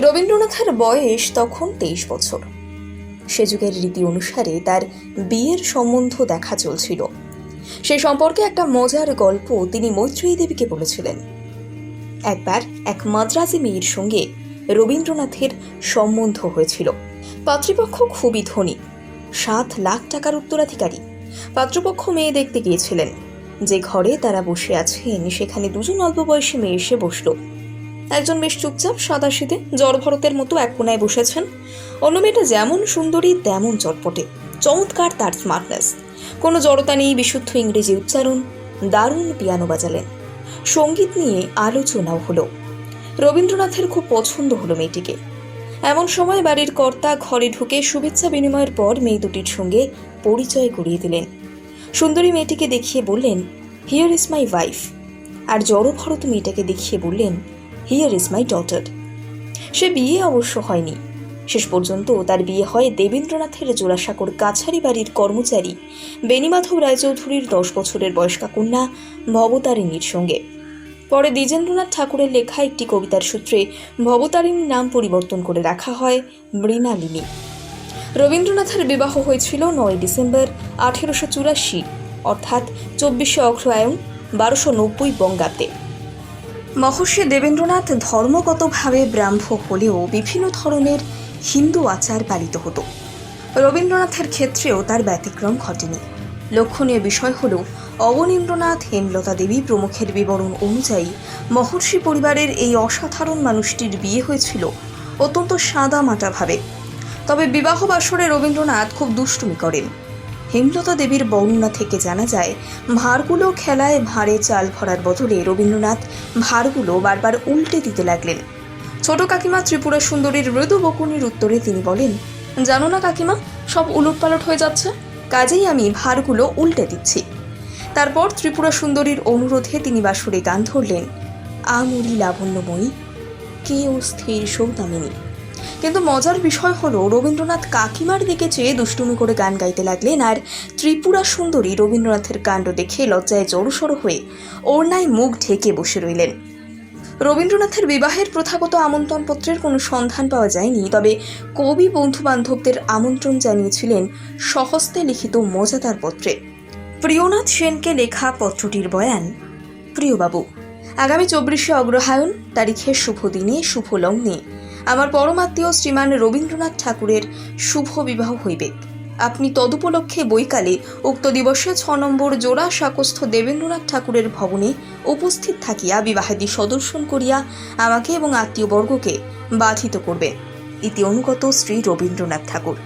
রবীন্দ্রনাথের বয়স তখন তেইশ বছর। সে যুগের রীতি অনুসারে তার বিয়ের সম্বন্ধ দেখা চলছিল। সে সম্পর্কে একটা মজার গল্প তিনি মৈত্রেয়ী দেবীকে বলেছিলেন। একবার এক মাদ্রাজি মেয়ের সঙ্গে রবীন্দ্রনাথের সম্বন্ধ হয়েছিল। পাত্রীপক্ষ খুবই ধনী, সাত লাখ টাকার উত্তরাধিকারী। পাত্রপক্ষ মেয়ে দেখতে গিয়েছিলেন। যে ঘরে তারা বসে আছেন, সেখানে দুজন অল্প বয়সী মেয়ে এসে বসল। একজন বেশ চুপচাপ সাদা শীতে জড়ভরতের মতো এক কোনায় বসেছেন। অন্য মেয়েটা যেমন সুন্দরী, তেমন চটপটে। চমৎকার তার স্মার্টনেস কোনো জড়তা নেই, বিশুদ্ধ ইংরেজি উচ্চারণ, দারুণ পিয়ানো বাজালেন। সংগীত নিয়ে আলোচনাও হলো। রবীন্দ্রনাথের খুব পছন্দ হলো মেয়েটিকে। এমন সময় বাড়ির কর্তা ঘরে ঢুকে শুভেচ্ছা বিনিময়ের পর মেয়ে দুটির সঙ্গে পরিচয় করিয়ে দিলেন। সুন্দরী মেয়েটিকে দেখিয়ে বললেন হিয়ার ইজ মাই ওয়াইফ আর জড়ভরত মেয়েটাকে দেখিয়ে বললেন হিয়ার ইজ মাই ডটার সে বিয়ে অবশ্য হয়নি। শেষ পর্যন্ত তার বিয়ে হয় দেবেন্দ্রনাথের জোড়াসাঁকোর কাছারি বাড়ির কর্মচারী বেণীমাধব রায়চৌধুরীর দশ বছরের বয়স্কা কন্যা ভবতারিণীর সঙ্গে। পরে দ্বিজেন্দ্রনাথ ঠাকুরের লেখা একটি কবিতার সূত্রে ভবতারিণীর নাম পরিবর্তন করে রাখা হয় মৃণালিনী। রবীন্দ্রনাথের বিবাহ হয়েছিল নয় ডিসেম্বর আঠেরোশো চুরাশি, অর্থাৎ চব্বিশে অগ্রহায়ণ বারোশো নব্বই বঙ্গাব্দে। মহর্ষি দেবেন্দ্রনাথ ধর্মগতভাবে ব্রাহ্ম হলেও বিভিন্ন ধরনের হিন্দু আচার পালিত হতো। রবীন্দ্রনাথের ক্ষেত্রেও তার ব্যতিক্রম ঘটেনি। লক্ষণীয় বিষয় হল, অবনীন্দ্রনাথ হেমলতা দেবী প্রমুখের বিবরণ অনুযায়ী মহর্ষি পরিবারের এই অসাধারণ মানুষটির বিয়ে হয়েছিল অত্যন্ত সাদা মাটাভাবে তবে বিবাহ বাসরে রবীন্দ্রনাথ খুব দুষ্টুমি করেন। হেমলতা দেবীর বর্ণনা থেকে জানা যায় ভাঁড়গুলো খেলায় ভাঁড়ে চাল ভরার বদলে রবীন্দ্রনাথ ভাঁড়গুলো বারবার উল্টে দিতে লাগলেন। ছোট কাকিমা ত্রিপুরা সুন্দরীর মৃদু বকুনির উত্তরে তিনি বলেন, জানো না কাকিমা, সব উলটপালট হয়ে যাচ্ছে, কাজেই আমি ভাঁড়গুলো উল্টে দিচ্ছি। তারপর ত্রিপুরা সুন্দরীর অনুরোধে তিনি বাসরে গান ধরলেন আমরি লাবণ্যময়ী কে ও স্থির সৌদামিনী। কিন্তু মজার বিষয় হলো, রবীন্দ্রনাথ কাকিমার দিকে চেয়ে দুষ্টুমি করে গান গাইতে লাগলেন আর ত্রিপুরা সুন্দরী রবীন্দ্রনাথের কাণ্ড দেখে লজ্জায় জড়সড় হয়ে ওড়নায় মুখ ঢেকে বসে রইলেন। রবীন্দ্রনাথের বিবাহের প্রথাগত আমন্ত্রণপত্রের কোনো সন্ধান পাওয়া যায়নি, তবে কবি বন্ধু বান্ধবদের আমন্ত্রণ জানিয়েছিলেন সহস্তে লিখিত মজাদার পত্রে। প্রিয়নাথ সেনকে লেখা পত্রটির বয়ান, প্রিয়বাবু, আগামী চব্বিশে অগ্রহায়ণ, তারিখের শুভ দিনে, শুভ লগ্নে। আমার পরমাত্মীয় শ্রীমান রবীন্দ্রনাথ ঠাকুরের শুভ বিবাহ হইবে। আপনি তদুপলক্ষে বৈকালে উক্ত দিবসে ছ নম্বর জোড়া শাকস্থ দেবেন্দ্রনাথ ঠাকুরের ভবনে উপস্থিত থাকিয়া বিবাহাদি সদর্শন করিয়া আমাকে এবং আত্মীয়বর্গকে বাধিত করবে। ইতি অনুগত শ্রী রবীন্দ্রনাথ ঠাকুর।